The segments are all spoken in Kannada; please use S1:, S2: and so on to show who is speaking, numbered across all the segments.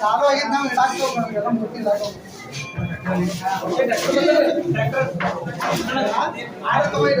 S1: చాలా అయ్యిందా లాక్ మనం ఎలా ముట్టి లాక్ ఆడకమైన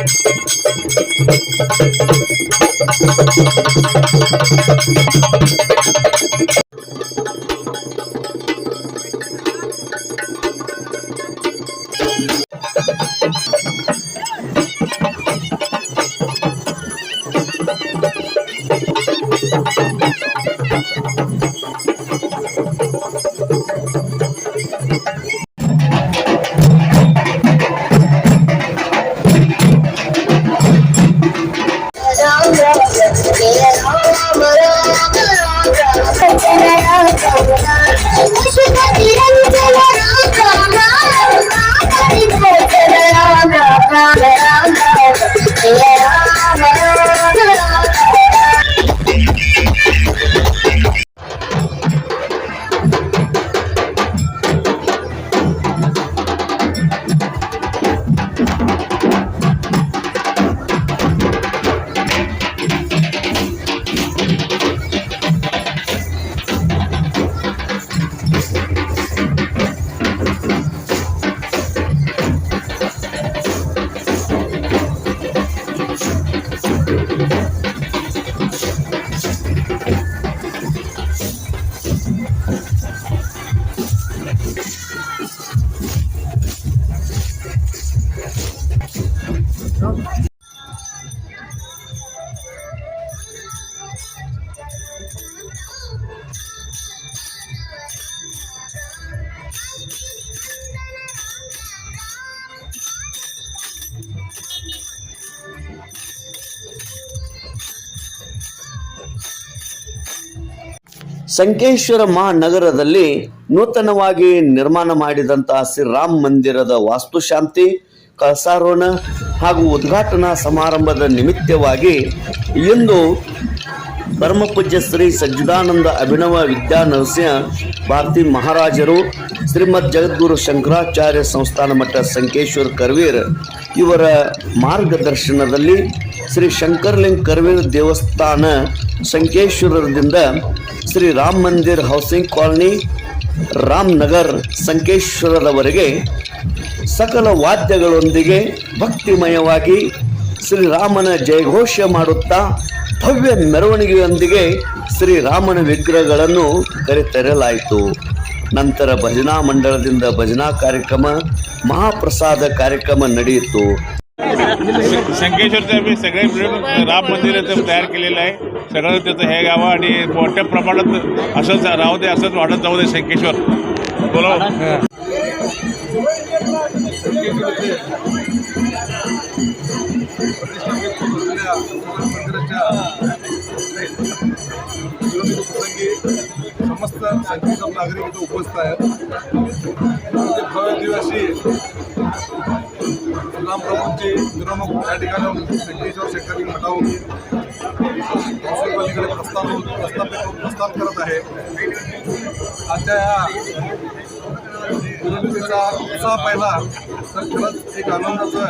S1: Thank you. yeah you.
S2: Sankeshwar ಮಹಾನಗರದಲ್ಲಿ ನೂತನವಾಗಿ ನಿರ್ಮಾಣ ಮಾಡಿದಂತಹ ಶ್ರೀರಾಮ್ ಮಂದಿರದ ವಾಸ್ತುಶಾಂತಿ, ಕಳಸಾರೋಹಣ ಹಾಗೂ ಉದ್ಘಾಟನಾ ಸಮಾರಂಭದ ನಿಮಿತ್ತವಾಗಿ ಇಂದು ಪರಮಪೂಜ್ಯ ಶ್ರೀ ಸಜ್ಜಿದಾನಂದ ಅಭಿನವ ವಿದ್ಯಾ ನರಸಿಂಹ ಭಾರತಿ ಮಹಾರಾಜರು, ಶ್ರೀಮದ್ ಜಗದ್ಗುರು ಶಂಕರಾಚಾರ್ಯ ಸಂಸ್ಥಾನ ಮಠ ಸಂಕೇಶ್ವರ ಕರ್ವೀರ್ ಇವರ ಮಾರ್ಗದರ್ಶನದಲ್ಲಿ ಶ್ರೀ ಶಂಕರ್ಲಿಂಗ್ ಕರ್ವೀರ್ ದೇವಸ್ಥಾನ ಸಂಕೇಶ್ವರದಿಂದ ಶ್ರೀ ರಾಮ್ ಮಂದಿರ್ ಹೌಸಿಂಗ್ ಕಾಲನಿ, ರಾಮ್ನಗರ್ ಸಂಕೇಶ್ವರದವರೆಗೆ ಸಕಲ ವಾದ್ಯಗಳೊಂದಿಗೆ ಭಕ್ತಿಮಯವಾಗಿ ಶ್ರೀರಾಮನ ಜಯಘೋಷ ಮಾಡುತ್ತಾ ಭವ್ಯ ಮೆರವಣಿಗೆಯೊಂದಿಗೆ ಶ್ರೀರಾಮನ ವಿಗ್ರಹಗಳನ್ನು ಕರೆತರಲಾಯಿತು. ನಂತರ ಭಜನಾ ಮಂಡಳದಿಂದ ಭಜನಾ ಕಾರ್ಯಕ್ರಮ, ಮಹಾಪ್ರಸಾದ ಕಾರ್ಯಕ್ರಮ ನಡೆಯಿತು.
S3: संकेश्वरचं आम्ही सगळे मिळून राम मंदिराचं तयार केलेलं आहे. सगळं त्याचं हे गावं आणि मोठ्या प्रमाणात असंच राहू दे असंच वाढत जाऊ दे संकेश्वर बोला
S4: समस्त संख्येचा नागरिक इथे उपस्थित आहेत. म्हणजे भव्य दिवशी रामप्रभूंची मिरवणूक या ठिकाणी संकेश्वर शेतकरी मठावून पलीकडे प्रस्थान प्रस्थापित प्रस्थान करत आहे. आजच्या या मिरवणुकीचा उत्साह पाहिला तर खरंच एक आनंदाचं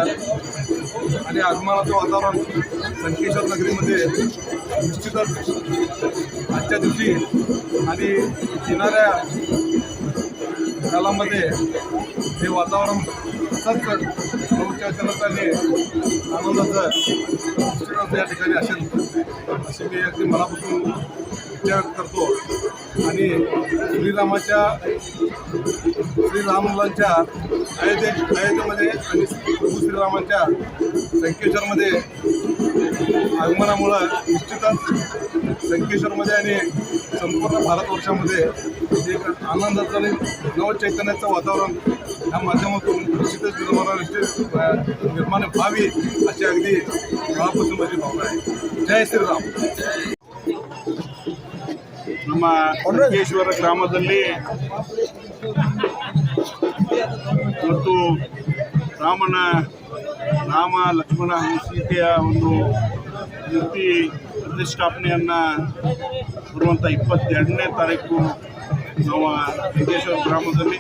S4: आणि आगमनाचं वातावरण संकेश्वर नगरीमध्ये निश्चितच आजच्या दिवशी आणि येणाऱ्या कालामध्ये हे वातावरण तसंच नवचैतन्याचं आणि आनंदाचं निश्चितच या ठिकाणी असेल अशी मी अगदी मनापासून विचार करतो. आणि श्रीरामाच्या श्रीरामुलांच्या अयोध्ये अयोध्येमध्ये आणि प्रभू श्रीरामांच्या संकेश्वरमध्ये आगमनामुळं निश्चितच संकेश्वरमध्ये आणि संपूर्ण भारतवर्षामध्ये एक आनंदाचं आणि नवचैतन्याचं वातावरण या माध्यमातून निश्चितच निर्माण निश्चित निर्माण व्हावी अशी अगदी मनापासून माझी भावना आहे. जय श्रीराम.
S5: ನಮ್ಮ ಕೊಂಡೇಶ್ವರ ಗ್ರಾಮದಲ್ಲಿ ಮತ್ತು ರಾಮನ ರಾಮ ಲಕ್ಷ್ಮಣ ಹಾಗೂ ಸೀತೆಯ ಒಂದು ಮೂರ್ತಿ ಪ್ರತಿಷ್ಠಾಪನೆಯನ್ನು ಬರುವಂಥ ಇಪ್ಪತ್ತೆರಡನೇ ತಾರೀಕು ನಮ್ಮ ಸಿದ್ದೇಶ್ವರ ಗ್ರಾಮದಲ್ಲಿ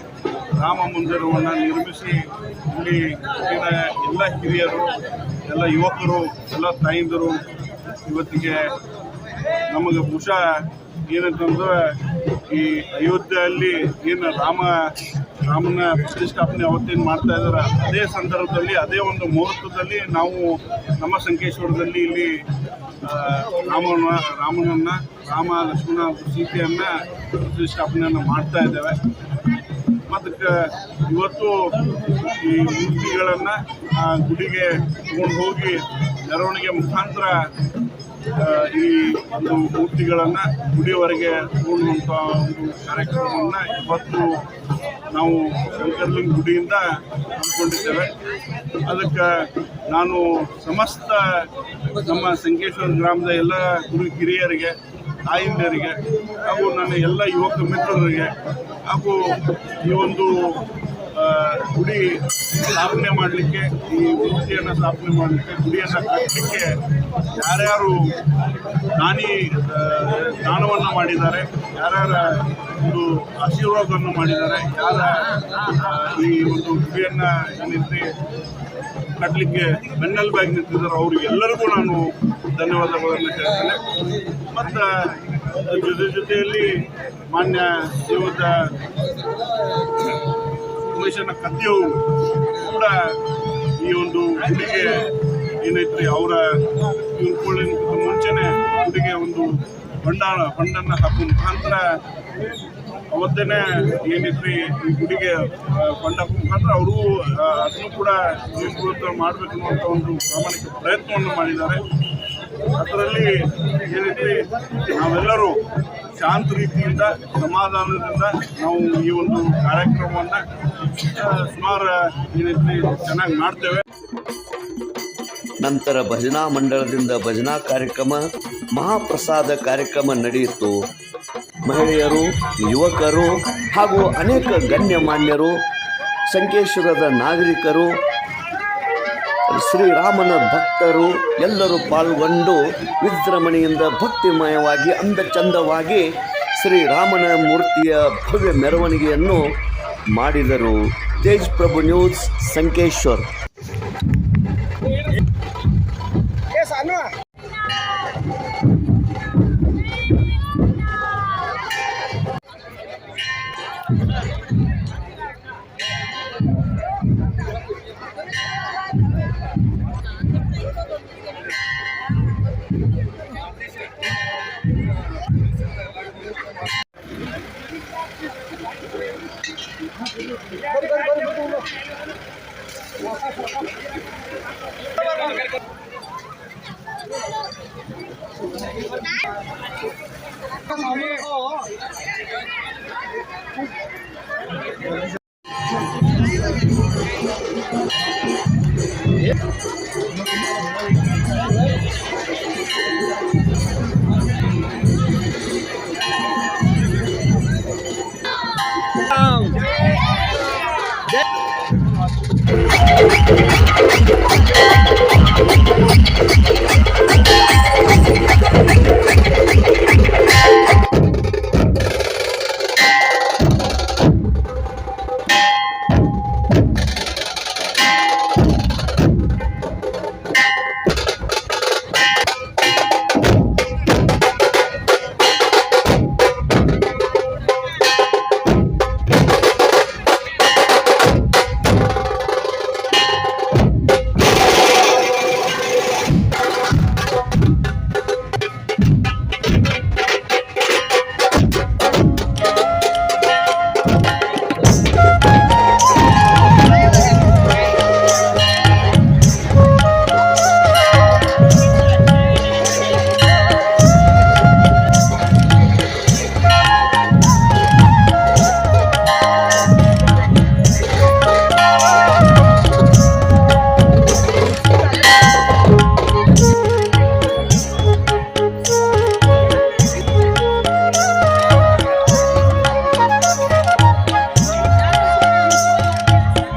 S5: ರಾಮ ಮಂದಿರವನ್ನು ನಿರ್ಮಿಸಿ ಇಲ್ಲಿ ಎಲ್ಲ ಹಿರಿಯರು, ಎಲ್ಲ ಯುವಕರು, ಎಲ್ಲ ತಾಯಿಂದರು ಇವತ್ತಿಗೆ ನಮಗೆ ಬಹುಶಃ ಏನಂತಂದ್ರೆ ಈ ಅಯೋಧ್ಯೆಯಲ್ಲಿ ಏನು ರಾಮ, ರಾಮನ ಪ್ರತಿಷ್ಠಾಪನೆ ಅವತ್ತೇನು ಮಾಡ್ತಾ ಇದ್ದಾರೆ ಅದೇ ಸಂದರ್ಭದಲ್ಲಿ, ಅದೇ ಒಂದು ಮುಹೂರ್ತದಲ್ಲಿ ನಾವು ನಮ್ಮ ಸಂಕೇಶ್ವರದಲ್ಲಿ ಇಲ್ಲಿ ರಾಮನ, ರಾಮನನ್ನು, ರಾಮ, ಲಕ್ಷ್ಮಣ, ಸೀತೆಯನ್ನು ಪ್ರತಿಷ್ಠಾಪನೆಯನ್ನು ಮಾಡ್ತಾ ಇದ್ದೇವೆ. ಮತ್ತು ಇವತ್ತು ಈ ಮೂರ್ತಿಗಳನ್ನು ಗುಡಿಗೆ ತಗೊಂಡು ಹೋಗಿ ಮೆರವಣಿಗೆ ಮುಖಾಂತರ ಈ ಒಂದು ಮೂರ್ತಿಗಳನ್ನು ಗುಡಿಯವರೆಗೆ ತಗೊಂಡುವಂಥ ಒಂದು ಕಾರ್ಯಕ್ರಮವನ್ನು ಇವತ್ತು ನಾವು ಶಂಕರ್ಲಿಂಗ್ ಗುಡಿಯಿಂದ ಹಮ್ಮಿಕೊಂಡಿದ್ದೇವೆ. ಅದಕ್ಕೆ ನಾನು ಸಮಸ್ತ ನಮ್ಮ ಸಂಕೇಶ್ವರ ಗ್ರಾಮದ ಎಲ್ಲ ಗುರು ಹಿರಿಯರಿಗೆ, ತಾಯಿಂದರಿಗೆ ಹಾಗೂ ನನ್ನ ಎಲ್ಲ ಯುವಕ ಮಿತ್ರರಿಗೆ ಹಾಗೂ ಈ ಒಂದು ಗುಡಿ ಸ್ಥಾಪನೆ ಮಾಡಲಿಕ್ಕೆ, ಈ ಮೂರ್ತಿಯನ್ನು ಸ್ಥಾಪನೆ ಮಾಡಲಿಕ್ಕೆ, ಗುಡಿಯನ್ನು ಕಟ್ಟಲಿಕ್ಕೆ ಯಾರ್ಯಾರು ದಾನಿ ದಾನವನ್ನು ಮಾಡಿದ್ದಾರೆ, ಯಾರ್ಯಾರ ಒಂದು ಆಶೀರ್ವಾದವನ್ನು ಮಾಡಿದ್ದಾರೆ, ಯಾರ ಈ ಒಂದು ಗುಡಿಯನ್ನು ಏನೈತಿ ಕಟ್ಟಲಿಕ್ಕೆ ಬೆನ್ನೆಲುಬಾಗಿ ನಿಂತಿದ್ದಾರೆ ಅವರಿಗೆಲ್ಲರಿಗೂ ನಾನು ಧನ್ಯವಾದಗಳನ್ನು ಕೇಳ್ತೇನೆ ಮತ್ತು, ಜೊತೆ ಜೊತೆಯಲ್ಲಿ ಮಾನ್ಯ ಶ್ರೀಯುತ ಉಮೇಶನ ಕತ್ತಿಯವರು ಕೂಡ ಈ ಒಂದು ಗುಡಿಗೆ ಏನೈತ್ರಿ, ಅವರ ತಿಳ್ಕೊಳ್ಳೋದಕ್ಕಿಂತ ಮುಂಚೆನೆ ಗುಡಿಗೆ ಒಂದು ಬಂಡಾಳ, ಬಂಡನ್ನು ಹಾಕೋ ಮುಖಾಂತರ ಅವತ್ತೇನೆ ಏನೈತ್ರಿ ಈ ಗುಡಿಗೆ ಬಂಡ ಮುಖಾಂತರ ಅವರು ಅದನ್ನು ಕೂಡ ಜೀವನೋತ್ಸವ ಮಾಡಬೇಕು ಅನ್ನುವಂಥ ಒಂದು ಪ್ರಾಮಾಣಿಕ ಪ್ರಯತ್ನವನ್ನು ಮಾಡಿದ್ದಾರೆ. ಅದರಲ್ಲಿ ಏನೈತಿ ನಾವೆಲ್ಲರೂ ಶಾಂತ ರೀತಿಯಿಂದ, ಸಮಾಧಾನದಿಂದ ನಾವು ಈ ಒಂದು ಕಾರ್ಯಕ್ರಮವನ್ನು ಸುಮಾರು ಏನೈತಿ ಚೆನ್ನಾಗಿ ಮಾಡ್ತೇವೆ.
S2: ನಂತರ ಭಜನಾ ಮಂಡಳದಿಂದ ಭಜನಾ ಕಾರ್ಯಕ್ರಮ, ಮಹಾಪ್ರಸಾದ ಕಾರ್ಯಕ್ರಮ ನಡೆಯಿತು. ಮಹಿಳೆಯರು, ಯುವಕರು ಹಾಗೂ ಅನೇಕ ಗಣ್ಯಮಾನ್ಯರು, ಸಂಕೇಶ್ವರದ ನಾಗರಿಕರು ಶ್ರೀರಾಮನ ಭಕ್ತರು ಎಲ್ಲರೂ ಪಾಲ್ಗೊಂಡು ವಿಜೃಂಭಣೆಯಿಂದ ಭಕ್ತಿಮಯವಾಗಿ ಅಂದ ಚಂದವಾಗಿ ಶ್ರೀರಾಮನ ಮೂರ್ತಿಯ ಭವ್ಯ ಮೆರವಣಿಗೆಯನ್ನು ಮಾಡಿದರು. ತೇಜ್ ಪ್ರಭು ನ್ಯೂಸ್, ಸಂಕೇಶ್ವರ್. ต้อ